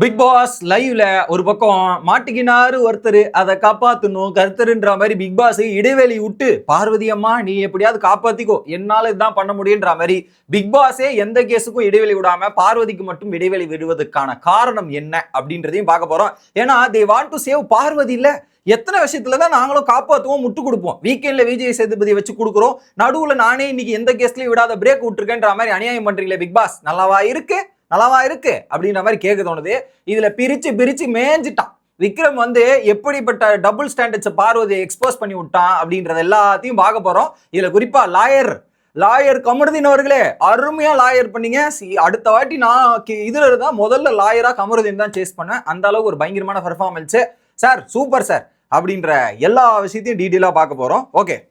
Big pass லைவ்ல ஒரு பக்கம் மாட்டிக்கினாரு ஒருத்தர் அதை காப்பாத்தணும் கருத்தருன்ற மாதிரி பிக் பாஸ் இடைவெளி விட்டு பார்வதி அம்மா நீ எப்படியாவது காப்பாத்திக்கோ என்னால இதுதான் பண்ண முடியுன்ற மாதிரி பிக் பாஸே எந்த கேஸுக்கும் இடைவெளி விடாம பார்வதிக்கு மட்டும் இடைவெளி விடுவதற்கான காரணம் என்ன? அப்படின்றதையும் பார்க்க போறோம். ஏன்னா they want to save Parvathi இல்ல. எத்தனை விஷயத்துல தான் நாங்களும் காப்பாற்றுவோம் முட்டு கொடுப்போம். வீக்கெண்ட்ல விஜய் சேதுபதி வச்சு கொடுக்குறோம். நடுவில் நானே இன்னைக்கு எந்த கேஸ்லயும் விடாத பிரேக் விட்டுருக்கேன்ற மாதிரி அநியாயம் பண்றீங்களே பிக் பாஸ் நல்லாவா இருக்கு? நல்லாவா இருக்கு? அப்படின்ற மாதிரி கேட்க தோணுது. இதுல பிரிச்சு பிரிச்சு மேஞ்சிட்டான். விக்ரம் வந்து எப்படிப்பட்ட டபுள் ஸ்டாண்டர்ட்ஸ் பார்வதியை எக்ஸ்போஸ் பண்ணி விட்டான் அப்படின்றது எல்லாத்தையும் பார்க்க போறோம். இதுல குறிப்பா லாயர் லாயர் கமருதீன் அவர்களே அருமையா லாயர் பண்ணீங்க. சி- அடுத்த வாட்டி நான் கி- இதுல இருந்தா முதல்ல லாயரா கமருதீன் தான் சேஸ் பண்ணேன். அந்த அளவுக்கு ஒரு பயங்கரமான பெர்ஃபார்மன்ஸ் சார் சூப்பர் சார் அப்படின்ற எல்லா விஷயத்தையும் டீட்டெயிலாக பார்க்க போகிறோம் ஓகே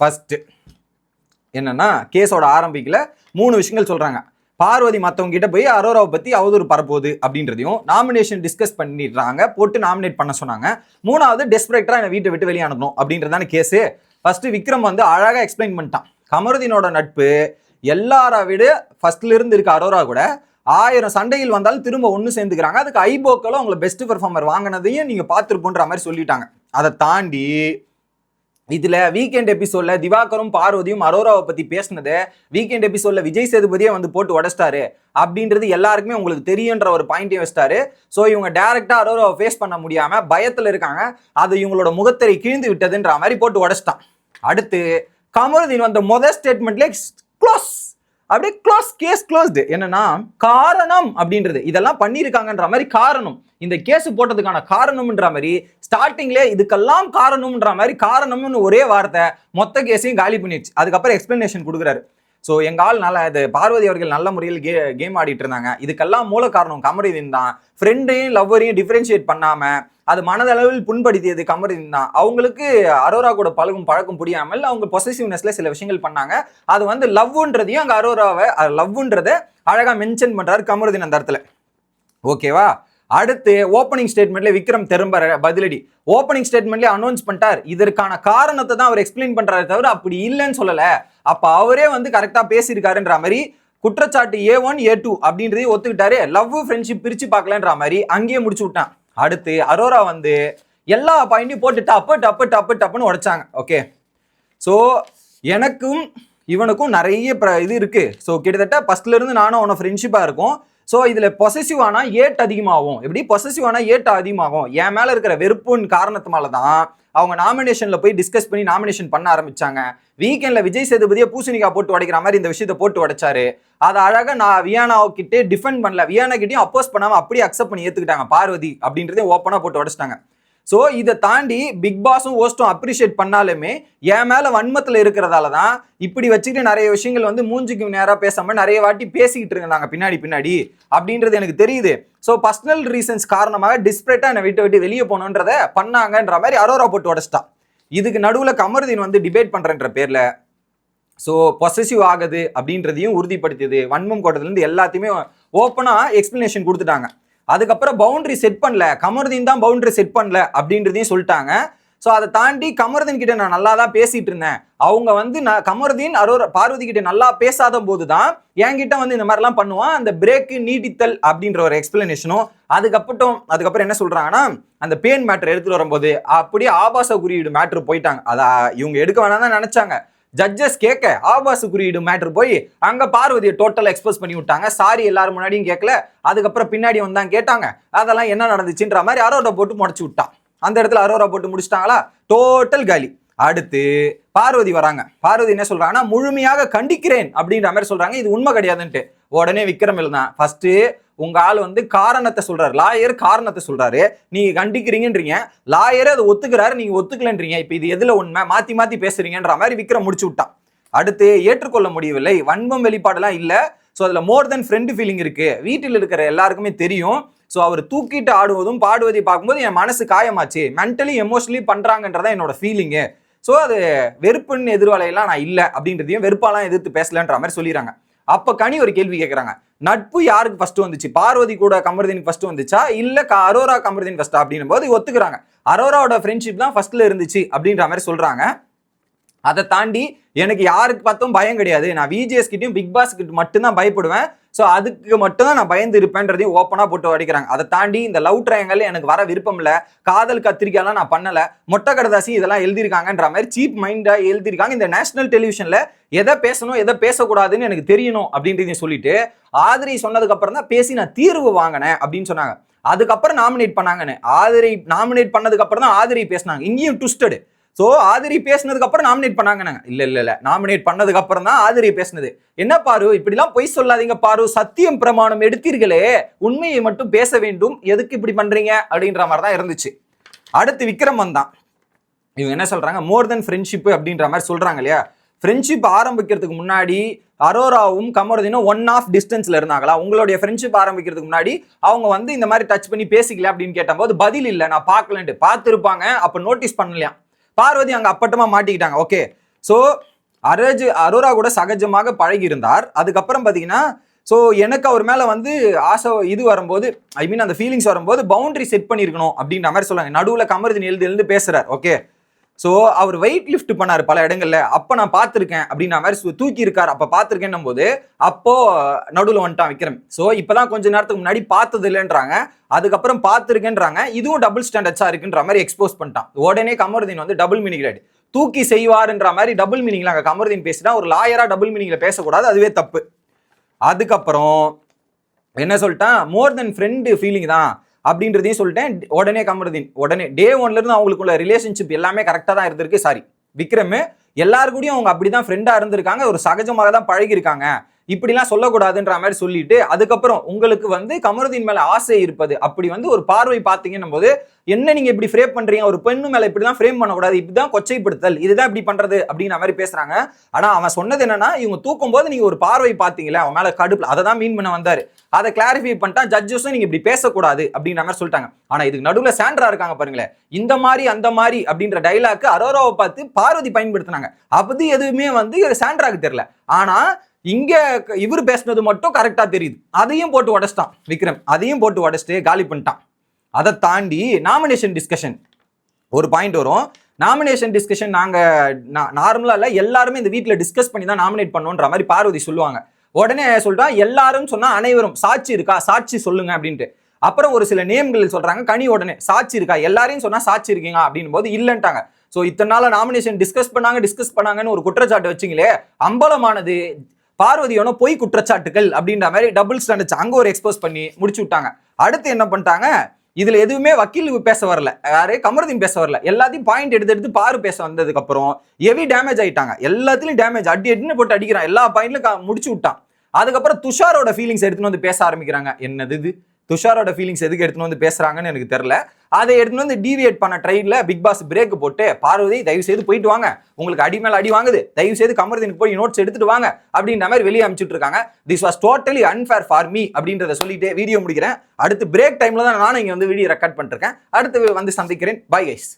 ஃபஸ்ட்டு என்னென்னா கேஸோட ஆரம்பிக்கல. மூணு விஷயங்கள் சொல்கிறாங்க பார்வதி மற்றவங்க கிட்ட போய் அரோராவை பற்றி அவதூறு பரப்போகுது அப்படின்றதையும் நாமினேஷன் டிஸ்கஸ் பண்ணிடுறாங்க. போட்டு நாமினேட் பண்ண சொன்னாங்க. மூணாவது டெஸ்பரேட்டரா என்னை வீட்டை விட்டு வெளியே அனுப்பணும் அப்படின்றதான கேஸு ஃபஸ்ட்டு விக்ரம் வந்து அழகாக எக்ஸ்பிளைன் பண்ணிட்டான். கமருதீனோட நட்பு எல்லாரை விட ஃபஸ்ட்லேருந்து இருக்க அரோரா கூட ஆயிரம் சண்டையில் வந்தாலும் திரும்ப ஒன்று சேர்ந்துக்கிறாங்க. அதுக்கு ஐபோக்களும் அவங்களை பெஸ்ட் பெர்ஃபார்மர் வாங்கினதையும் நீங்கள் பார்த்துருப்போன்ற மாதிரி சொல்லிட்டாங்க. அதை தாண்டி இதுல வீக்கெண்ட் எபிசோட்ல திவாகரும் பார்வதியும் அரோராவை பத்தி பேசினது. வீக்கெண்ட் எபிசோட்ல விஜய் சேதுபதியே வந்து போட்டு உடச்சிட்டாரு. அப்படின்றது எல்லாருக்குமே உங்களுக்கு தெரியுன்ற ஒரு பாயிண்டையும் வச்சிட்டாரு. ஸோ இவங்க டேரெக்டாக அரோராவை ஃபேஸ் பண்ண முடியாம பயத்துல இருக்காங்க. அது இவங்களோட முகத்தரை கிழிந்து விட்டதுன்ற மாதிரி போட்டு உடச்சிட்டான். அடுத்து கமருதீன் வந்த முதல் ஸ்டேட்மெண்ட்லேயே க்ளோஸ் அப்படியே க்ளோஸ் கேஸ் க்ளோஸ்டு என்னன்னா காரணம் அப்படின்றது. இதெல்லாம் பண்ணியிருக்காங்கன்ற மாதிரி காரணம். இந்த கேஸ் போட்டதுக்கான காரணம்ன்ற மாதிரி ஸ்டார்டிங்ல இதுக்கெல்லாம் காரணம்ன்ற மாதிரி காரணம்னு ஒரே வார்த்தை மொத்த கேஸையும் காலி பண்ணிடுச்சு. அதுக்கப்புறம் எக்ஸ்பிளனேஷன் கொடுக்குறாரு. ஸோ எங்கள் ஆள் நல்ல இது பார்வதி அவர்கள் நல்ல முறையில் கே கேம் ஆடிட்டு இருந்தாங்க. இதுக்கெல்லாம் மூல காரணம் கமரிதீன் தான். ஃப்ரெண்டையும் லவ்வரையும் டிஃப்ரென்ஷியேட் பண்ணாமல் அது மனதளவில் புண்படுத்தியது கமருதீன் தான். அவங்களுக்கு அரோரா கூட பழகும் பழக்கம் புரியாமல் அவங்க பொசசிவ்னஸ்ல சில விஷயங்கள் பண்ணாங்க. அது வந்து லவ்ன்றதையும் அங்கே அரோராவை லவ்ன்றதை அழகாக மென்ஷன் பண்ணுறாரு கமருதீன் அந்த இடத்துல. ஓகேவா அடுத்து ஓப்பனிங் ஸ்டேட்மெண்ட்ல விக்ரம் திரும்ப பதிலடி. ஓப்பனிங் ஸ்டேட்மெண்ட்ல அனௌன்ஸ் பண்ணிட்டார். இதற்கான காரணத்தை தான் அவர் எக்ஸ்பிளைன் பண்றாரு தவிர அப்படி இல்லைன்னு சொல்லல. அப்ப அவரே வந்து கரெக்டா பேசியிருக்காருன்ற மாதிரி குற்றச்சாட்டு ஏ ஒன் ஏ டூ அப்படின்றதையும் ஒத்துக்கிட்டாரு. லவ் ஃப்ரெண்ட்ஷிப் பிரிச்சு பார்க்கலன்ற மாதிரி அங்கேயே முடிச்சு விட்டான். அடுத்து அரோரா வந்து எல்லா பாயிண்டையும் போட்டு டப்பு டப்பு டப்பு டப்புன்னு உடைச்சாங்க. ஓகே ஸோ எனக்கும் இவனுக்கும் நிறைய இது இருக்கு. ஸோ கிட்டத்தட்ட ஃபர்ஸ்ட்ல இருந்து நானும் அவனை ஃப்ரெண்ட்ஷிப்பாக இருக்கும். ஸோ இதில் பொசசிவ் ஆனால் ஏட் அதிகமாகும். எப்படி? பொசசிவ் ஆனால் ஏட் அதிகமாகும். என் மேலே இருக்கிற வெறுப்புன்னு காரணத்தினால தான் அவங்க நாமினேஷனில் போய் டிஸ்கஸ் பண்ணி நாமினேஷன் பண்ண ஆரம்பிச்சாங்க. வீக்கெண்டில் விஜய் சேதுபதியை பூசணிக்காய் போட்டு உடைக்கிற மாதிரி இந்த விஷயத்தை போட்டு உடைச்சாரு. அதை அழகாக நான் வியானாவை டிஃபெண்ட் பண்ணல. வியானக்கிட்டேயும் அப்போஸ் பண்ணாமல் அப்படியே அக்செப்ட் பண்ணி ஏற்றுக்கிட்டாங்க பார்வதி அப்படின்றதே ஓப்பனாக போட்டு உடைச்சிட்டாங்க. ஸோ இதை தாண்டி பிக் பாஸும் ஓஸ்டும் அப்ரிஷியேட் பண்ணாலுமே என் மேலே வன்மத்தில் இருக்கிறதால தான் இப்படி வச்சுக்கிட்டு நிறைய விஷயங்கள் வந்து மூஞ்சிக்கு நேராக பேசாமல் நிறைய வாட்டி பேசிக்கிட்டு இருந்தாங்க பின்னாடி பின்னாடி அப்படின்றது எனக்கு தெரியுது. ஸோ பர்சனல் ரீசன்ஸ் காரணமாக டிஸ்பிரேட்டாக என்னை விட்டு விட்டு வெளியே போகணுன்றத பண்ணாங்கன்ற மாதிரி அரோரா போட்டு உடச்சிட்டா. இதுக்கு நடுவில் கமருதீன் வந்து டிபேட் பண்ணுறன்ற பேரில் ஸோ பொசசிவ் ஆகுது அப்படின்றதையும் உறுதிப்படுத்தியது வன்மம் கோட்டத்துலேருந்து எல்லாத்தையுமே ஓப்பனாக எக்ஸ்பிளனேஷன் கொடுத்துட்டாங்க. அதுக்கப்புறம் பவுண்டரி செட் பண்ணல. கமருதீன் தான் பவுண்டரி செட் பண்ணல அப்படின்றதையும் சொல்லிட்டாங்க. ஸோ அதை தாண்டி கமருதீன் கிட்ட நான் நல்லா தான் பேசிட்டு இருந்தேன். அவங்க வந்து நான் கமருதீன் அரோர பார்வதி கிட்ட நல்லா பேசாத போது தான் என்கிட்ட வந்து இந்த மாதிரிலாம் பண்ணுவான். அந்த பிரேக்கு நீட்டித்தல் அப்படின்ற ஒரு எக்ஸ்பிளனேஷனும் அதுக்கப்புறம் அதுக்கப்புறம் என்ன சொல்றாங்கன்னா அந்த பேன் மேட்டர் எடுத்துட்டு வரும்போது அப்படியே ஆபாச குறியீடு மேட்ரு போயிட்டாங்க. அதை இவங்க எடுக்க வேணாம் தான் நினைச்சாங்க. ஜட்ஜஸ் கேட்க ஆபாச குறியீடு மேட்ரு போய் அங்க பார்வதியை டோட்டல் எக்ஸ்போஸ் பண்ணி விட்டாங்க. சாரி எல்லாரும் முன்னாடியும் கேட்கல. அதுக்கப்புறம் பின்னாடி வந்தாங்க கேட்டாங்க. அதெல்லாம் என்ன நடந்துச்சுன்ற மாதிரி அரோரா போட்டு முடிச்சு விட்டான். அந்த இடத்துல அரோரா போட்டு முடிச்சிட்டாங்களா? டோட்டல் காலி. அடுத்து பார்வதி வராங்க. பார்வதி என்ன சொல்றாங்கன்னா முழுமையாக கண்டிக்கிறேன் அப்படின்ற மாதிரி சொல்றாங்க. இது உண்மை கிடையாதுன்ட்டு. உடனே விக்ரம் எழுதான் ஃபர்ஸ்ட் உங்க ஆள் வந்து காரணத்தை சொல்றாரு. லாயர் காரணத்தை சொல்றாரு. நீங்க கண்டிக்கிறீங்கன்றீங்க. லாயர் அதை ஒத்துக்கிறாரு நீங்க ஒத்துக்கலன்றீங்க. இப்ப இது எதுல உண்மை? மாத்தி மாத்தி பேசுறீங்கன்ற மாதிரி விக்ரம் முடிச்சு விட்டான். அடுத்து ஏற்றுக்கொள்ள முடியவில்லை. வன்மம் வெளிப்பாடெல்லாம் இல்ல. ஸோ அதுல மோர் தென் ஃப்ரெண்டு ஃபீலிங் இருக்கு. வீட்டில் இருக்கிற எல்லாருக்குமே தெரியும். ஸோ அவர் தூக்கிட்டு ஆடுவதும் பாடுவதை பார்க்கும்போது என் மனசு காயமாச்சு. மென்டலி எமோஷனலி பண்றாங்கன்றதான் என்னோட ஃபீலிங்கு ஸோ அது வெறுப்புன்னு எதிர்வலையெல்லாம் நான் இல்லை அப்படின்றதையும் வெறுப்பாலாம் எதிர்த்து பேசலன்ற மாதிரி சொல்லிடுறாங்க. அப்ப கனி ஒரு கேள்வி கேட்குறாங்க நட்பு யாருக்கு ஃபர்ஸ்ட் வந்துச்சு? பார்வதி கூட கமருதீனுக்கு ஃபர்ஸ்ட் வந்துச்சா? இல்ல அரோரா கமருதீன் ஃபர்ஸ்ட் அப்படின்னும் போது ஒத்துக்கிறாங்க. அரோராவோட ஃப்ரெண்ட்ஷிப் தான் ஃபர்ஸ்ட்ல இருந்துச்சு அப்படின்ற மாதிரி சொல்றாங்க. அதை தாண்டி எனக்கு யாருக்கு பார்த்தும் பயம் கிடையாது. நான் விஜிஎஸ் கிட்டையும் பிக் பாஸ் கிட்ட மட்டும்தான் பயப்படுவேன். ஸோ அதுக்கு மட்டும்தான் நான் பயந்து இருப்பேன்றதையும் ஓப்பனாக போட்டு அடிக்கிறாங்க. அதை தாண்டி இந்த லவ் ட்ரையாங்கல் எனக்கு வர விருப்பம் இல்லை. காதல் கத்திரிக்கையெல்லாம் நான் பண்ணலை. மொட்டை கடதாசி இதெல்லாம் எழுதியிருக்காங்கன்ற மாதிரி சீப் மைண்டாக எழுதியிருக்காங்க. இந்த நேஷனல் டெலிவிஷனில் எதை பேசணும் எதை பேசக்கூடாதுன்னு எனக்கு தெரியணும் அப்படின்றதையும் சொல்லிட்டு ஆதிரி சொன்னதுக்கப்புறம் தான் பேசி நான் தீர்வு வாங்கினேன் அப்படின்னு சொன்னாங்க. அதுக்கப்புறம் நாமினேட் பண்ணாங்கன்னு. ஆதிரை நாமினேட் பண்ணதுக்கப்புறம் தான் ஆதிரை பேசினாங்க. இங்கேயும் ட்விஸ்டடு ஸோ ஆதிரி பேசினதுக்கு அப்புறம் நாமினேட் பண்ணாங்கன்னாங்க. இல்லை இல்லை இல்லை. நாமினேட் பண்ணதுக்கு அப்புறம் தான் ஆதிரி பேசினது. என்ன பாரு? இப்படிலாம் பொய் சொல்லாதீங்க பாரு. சத்தியம் பிரமாணம் எடுத்தீர்களே. உண்மையை மட்டும் பேச வேண்டும். எதுக்கு இப்படி பண்றீங்க? அப்படின்ற மாதிரி தான் இருந்துச்சு. அடுத்து விக்ரம் வந்தான் இவங்க என்ன சொல்றாங்க? மோர் தென் ஃப்ரெண்ட்ஷிப் அப்படின்ற மாதிரி சொல்றாங்க இல்லையா? ஃப்ரெண்ட்ஷிப் ஆரம்பிக்கிறதுக்கு முன்னாடி அரோராவும் கமருதீனும் ஒன் ஆஃப் டிஸ்டன்ஸ்ல இருந்தாங்களா? உங்களுடைய ஃப்ரெண்ட்ஷிப் ஆரம்பிக்கிறதுக்கு முன்னாடி அவங்க வந்து இந்த மாதிரி டச் பண்ணி பேசிக்கல அப்படின்னு கேட்டபோது பதில் இல்லை. நான் பார்க்கலன்ட்டு. பார்த்துருப்பாங்க. அப்போ நோட்டீஸ் பண்ணலையா பார்வதி அங்கே அப்பட்டமா மாட்டிக்கிட்டாங்க. ஓகே ஸோ அரஜ் அரோரா கூட சகஜமாக பழகி இருந்தார் அதுக்கப்புறம் பார்த்தீங்கன்னா ஸோ எனக்கு அவர் மேலே வந்து ஆசை இது வரும்போது ஐ மீன் அந்த ஃபீலிங்ஸ் வரும்போது பவுண்டரி செட் பண்ணியிருக்கணும் அப்படின்ற மாதிரி சொல்லுவாங்க நடுவில் கமருதின் எழுந்து எழுந்து பேசுறார். ஓகே ஸோ அவர் வெயிட் லிஃப்ட் பண்ணார் பல இடங்கள்ல. அப்போ நான் பார்த்துருக்கேன் அப்படின்னா மாதிரி சு- தூக்கி இருக்கார் அப்போ பார்த்துருக்கேன்னும் போது அப்போ நடுவில் வந்துட்டான் விக்ரம். ஸோ இப்போதான் கொஞ்ச நேரத்துக்கு முன்னாடி பார்த்தது இல்லைன்றாங்க. அதுக்கப்புறம் பார்த்துருக்கேன்றாங்க. இதுவும் டபுள் ஸ்டாண்டர்ட்ஸாக இருக்குன்ற மாதிரி எக்ஸ்போஸ் பண்ணிட்டான். உடனே கமருதீன் வந்து டபுள் மீனிங் ரைடு தூக்கி செய்வார்ன்ற மாதிரி டபுள் மீனிங்ல அங்கே கமருதீன் பேசினா ஒரு லாயராக டபுள் மீனிங்ல பேசக்கூடாது. அதுவே தப்பு. அதுக்கப்புறம் என்ன சொல்லிட்டான்? மோர் தென் ஃப்ரெண்டு ஃபீலிங் தான். அப்படின்றதையும் சொல்லிட்டேன். உடனே கமருதீன் உடனே டே ஒன்ல இருந்து அவங்களுக்குள்ள ரிலேஷன்ஷிப் எல்லாமே கரெக்டாக தான் இருந்திருக்கு. சாரி விக்ரம் எல்லாரு கூடயும் அவங்க அப்படிதான் ஃப்ரெண்டாக இருந்திருக்காங்க. ஒரு சகஜமாக தான் பழகிருக்காங்க இப்படிலாம் சொல்லக்கூடாதுன்ற மாதிரி சொல்லிட்டு அதுக்கப்புறம் உங்களுக்கு வந்து கமருதீன் மேல ஆசை இருப்பது. அப்படி வந்து ஒரு பார்வை பார்த்தீங்கன்னும் போது என்ன நீங்க இப்படி ஃப்ரேம் பண்றீங்க? ஒரு பெண்ணு மேல இப்படிதான் ஃப்ரேம் பண்ணக்கூடாது. இப்படிதான் கொச்சைப்படுத்தல். இதுதான் இப்படி பண்றது அப்படின்ற மாதிரி பேசுறாங்க. ஆனா அவன் சொன்னது என்னன்னா இவங்க தூக்கும் போது நீங்க ஒரு பார்வை பார்த்தீங்களே அவன் மேல கடுப்புல. அதை தான் மீன் பண்ண வந்தாரு. அதை கிளாரிஃபை பண்ணிட்டா ஜட்ஜஸும் நீங்க இப்படி பேசக்கூடாது அப்படின்ற மாதிரி சொல்லிட்டாங்க. ஆனா இதுக்கு நடுவில் சாண்ட்ரா இருக்காங்க பாருங்களேன். இந்த மாதிரி அந்த மாதிரி அப்படின்ற டைலாக்கு அரோராவை பார்த்து பார்வதி பயன்படுத்தினாங்க. அப்படி எதுவுமே வந்து சாண்ட்ராக்கு தெரியல. ஆனா இங்கே இவர் பேசினது மட்டும் கரெக்டாக தெரியுது. அதையும் போட்டு உடச்சிட்டான் விக்ரம். அதையும் போட்டு உடச்சிட்டு காலி பண்ணிட்டான். அதை தாண்டி நாமினேஷன் டிஸ்கஷன் ஒரு பாயிண்ட் வரும். நாமினேஷன் டிஸ்கஷன் நாங்கள் நான் நார்மலாக இல்லை எல்லாருமே இந்த வீட்டில் டிஸ்கஸ் பண்ணி தான் நாமினேட் பண்ணோன்ற மாதிரி பார்வதி சொல்லுவாங்க. உடனே சொல்றா எல்லாரும் சொன்னால் அனைவரும் சாட்சி இருக்கா? சாட்சி சொல்லுங்க அப்படின்ட்டு. அப்புறம் ஒரு சில நேம்கள் சொல்கிறாங்க கனி உடனே சாட்சி இருக்கா? எல்லாரையும் சொன்னால் சாட்சி இருக்கீங்க அப்படின் போது இல்லைன்ட்டாங்க. ஸோ இத்தனை நாள் நாமினேஷன் டிஸ்கஸ் பண்ணாங்க டிஸ்கஸ் பண்ணாங்கன்னு ஒரு குற்றச்சாட்டு வச்சிங்களே அம்பலமானது பார்வதியோட பொய் குற்றச்சாட்டுகள் அப்படின்ற மாதிரி டபுள் ஸ்டாண்டர்ட்ஸ் அங்கே ஒரு எக்ஸ்போஸ் பண்ணி முடிச்சு விட்டாங்க. அடுத்து என்ன பண்ணிட்டாங்க? இதுல எதுவுமே வக்கீல் பேச வரல. யாரே கமருதீன் பேச வரல. எல்லாத்தையும் பாயிண்ட் எடுத்து எடுத்து பாரு பேச வந்ததுக்கு அப்புறம் ஹெவி டேமேஜ் ஆயிட்டாங்க. எல்லாத்துலயும் டேமேஜ் அடி அடின்னு போட்டு அடிக்கிறான். எல்லா பாயிண்ட்லையும் முடிச்சு விட்டான். அதுக்கப்புறம் துஷாரோட ஃபீலிங்ஸ் எடுத்துன்னு வந்து பேச ஆரம்பிக்கிறாங்க. என்னது இது? துஷாரோட ஃபீலிங்ஸ் எதுக்கு எடுத்துன்னு வந்து பேசுறாங்கன்னு எனக்கு தெரியல. அதை எடுத்துன்னு வந்து டீவியேட் பண்ண ட்ரெயின்ல பிக் பாஸ் பிரேக் போட்டு பார்வதி தயவு செய்து போயிட்டு வாங்க. உங்களுக்கு அடி மேல அடி வாங்குது. தயவு செய்து கமருதீனுக்கு போய் நோட்ஸ் எடுத்துட்டு வாங்க. அப்படின்ற மாதிரி வெளியே அனுப்பிச்சுட்டு இருக்காங்க. This was totally unfair for me அப்படின்றத சொல்லிட்டு வீடியோ முடிக்கிறேன். அடுத்து பிரேக் டைம்ல தான் நானும் இங்க வந்து வீடியோ ரெக்கார்ட் பண்ணிருக்கேன் அடுத்து வந்து சந்திக்கிறேன். Bye guys